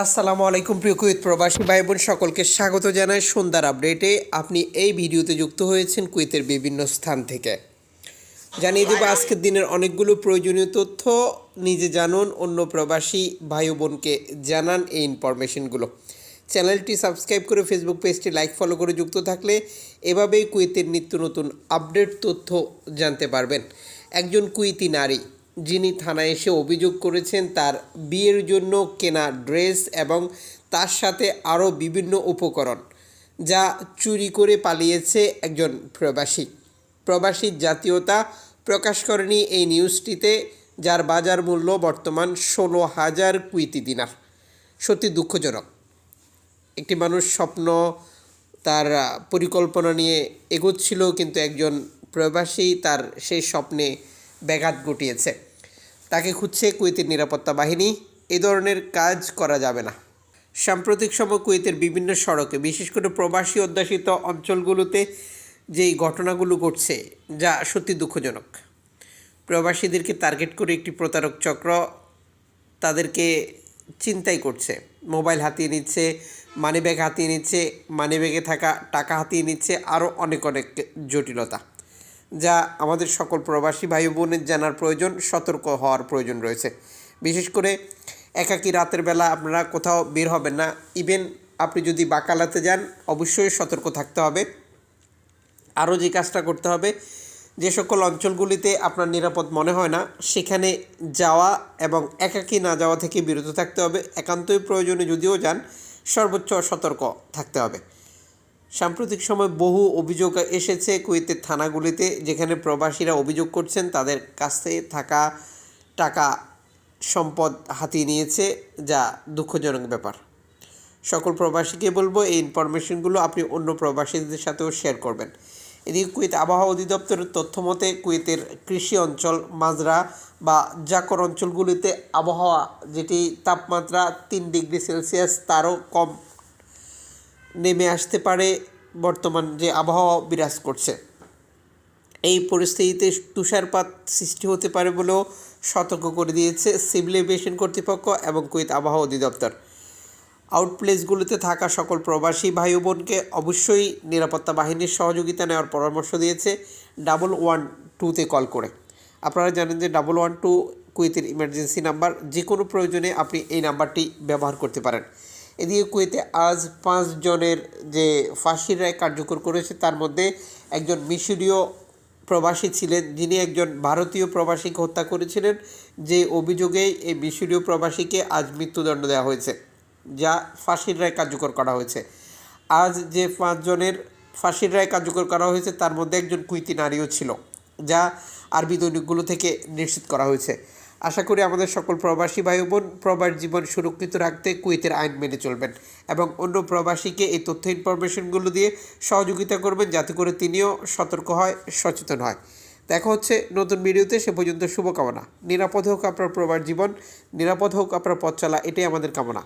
আসসালামু আলাইকুম, প্রিয় কুয়েত প্রবাসী ভাই বোন সকলকে স্বাগত জানাই সন্ধ্যার আপডেটে। আপনি এই ভিডিওতে যুক্ত হয়েছেন কুয়েতের বিভিন্ন স্থান থেকে। জানিয়ে দেবো আজকের দিনের অনেকগুলো প্রয়োজনীয় তথ্য। নিজে জানুন, অন্য প্রবাসী ভাই বোনকে জানান এই ইনফরমেশনগুলো। চ্যানেলটি সাবস্ক্রাইব করে ফেসবুক পেজটি লাইক, ফলো করে যুক্ত থাকলে এভাবেই কুয়েতের নিত্য নতুন আপডেট তথ্য জানতে পারবেন। একজন কুইতি নারী যিনি থানায় এসে অভিযোগ করেছেন, তার বিয়ের জন্য কেনা ড্রেস এবং তার সাথে আরও বিভিন্ন উপকরণ যা চুরি করে পালিয়েছে একজন প্রবাসী। প্রবাসীর জাতীয়তা প্রকাশ করেনি এই নিউজটিতে, যার বাজার মূল্য বর্তমান ষোলো হাজার কুইতি দিনার। সত্যি দুঃখজনক। একটি মানুষ স্বপ্ন তার পরিকল্পনা নিয়ে এগোচ্ছিল, কিন্তু একজন প্রবাসী তার সেই স্বপ্নে ব্যাঘাত ঘটিয়েছে। তাকে খুঁজছে কুয়েতের নিরাপত্তা বাহিনী। এ ধরনের কাজ করা যাবে না। সাম্প্রতিক সময় কুয়েতের বিভিন্ন সড়কে, বিশেষ করে প্রবাসী অধ্যাসিত অঞ্চলগুলোতে যেই ঘটনাগুলো ঘটছে, যা সত্যি দুঃখজনক। প্রবাসীদেরকে টার্গেট করে একটি প্রতারক চক্র তাদেরকে চিন্তাই করছে। মোবাইল হাতিয়ে নিচ্ছে মানি ব্যাগ হাতিয়ে নিচ্ছে মানি ব্যাগে থাকা টাকা হাতিয়ে নিচ্ছে আরও অনেক অনেক জটিলতা। যা আমাদের সকল প্রবাসী ভাই বোনের জানার প্রয়োজন, সতর্ক হওয়ার প্রয়োজন রয়েছে। বিশেষ করে একাকী রাতের বেলা আপনারা কোথাও বের হবেন না। ইভেন আপনি যদি বাকালাতে যান, অবশ্যই সতর্ক থাকতে হবে। আরও যে কাজটা করতে হবে, যে সকল অঞ্চলগুলিতে আপনার নিরাপদ মনে হয় না, সেখানে যাওয়া এবং একাকী না যাওয়া থেকে বিরত থাকতে হবে। একান্তই প্রয়োজনে যদিও যান, সর্বোচ্চ সতর্ক থাকতে হবে। সাম্প্রতিক সময় বহু অভিযোগ এসেছে কুয়েতের থানাগুলিতে, যেখানে প্রবাসীরা অভিযোগ করছেন তাদের কাছে থাকা টাকা সম্পদ হাতিয়ে নিয়েছে, যা দুঃখজনক ব্যাপার। সকল প্রবাসীকে বলব, এই ইনফরমেশনগুলো আপনি অন্য প্রবাসীদের সাথেও শেয়ার করবেন। এদিকে কুয়েত আবহাওয়া অধিদপ্তরের তথ্য মতে, কুয়েতের কৃষি অঞ্চল মাজরা বা জাকর অঞ্চলগুলিতে আবহাওয়া, যেটি তাপমাত্রা তিন ডিগ্রি সেলসিয়াস, তারও কম নেমে আসতে পারে বর্তমান যে আবহাওয়া বিরাজ করছে। এই পরিস্থিতিতে তুষারপাত সৃষ্টি হতে পারে বলেও সতর্ক করে দিয়েছে সিভিল এভিয়েশন কর্তৃপক্ষ এবং কুয়েত আবহাওয়া অধিদপ্তর। আউটপ্লেসগুলোতে থাকা সকল প্রবাসী ভাই বোনকে অবশ্যই নিরাপত্তা বাহিনীর সহযোগিতা নেওয়ার পরামর্শ দিয়েছে ডাবল ওয়ান টুতে কল করে। আপনারা জানেন যে ডাবল ওয়ান টু কুয়েতের ইমার্জেন্সি নাম্বার যে কোনো প্রয়োজনে আপনি এই নাম্বারটি ব্যবহার করতে পারেন। এদিকে কুয়েতে আজ পাঁচ জনের যে ফাঁসির রায় কার্যকর করেছে, তার মধ্যে একজন মিশরীয় প্রবাসী ছিলেন, যিনি একজন ভারতীয় প্রবাসীকে হত্যা করেছিলেন। যে অভিযোগে এই মিশরীয় প্রবাসীকে আজ মৃত্যুদণ্ড দেওয়া হয়েছে, যা ফাঁসির রায় কার্যকর করা হয়েছে। আজ যে পাঁচজনের ফাঁসির রায় কার্যকর করা হয়েছে, তার মধ্যে একজন কুইতি নারীও ছিল, যা আরবি দৈনিকগুলো থেকে নিশ্চিত করা হয়েছে। আশা করি আমাদের সকল প্রবাসী ভাই বোন প্রবাস জীবন সুরক্ষিত রাখতে কুয়েতের আইন মেনে চলবেন এবং অন্য প্রবাসীকে এই তথ্য ইনফরমেশনগুলো দিয়ে সহযোগিতা করবেন যাতে করে তিনিও সতর্ক হয়, সচেতন হয়। দেখা হচ্ছে নতুন ভিডিওতে, সে পর্যন্ত শুভকামনা। নিরাপদ হোক আপনার প্রবাস জীবন, নিরাপদ হোক আপনার পথ চলা এটাই আমাদের কামনা।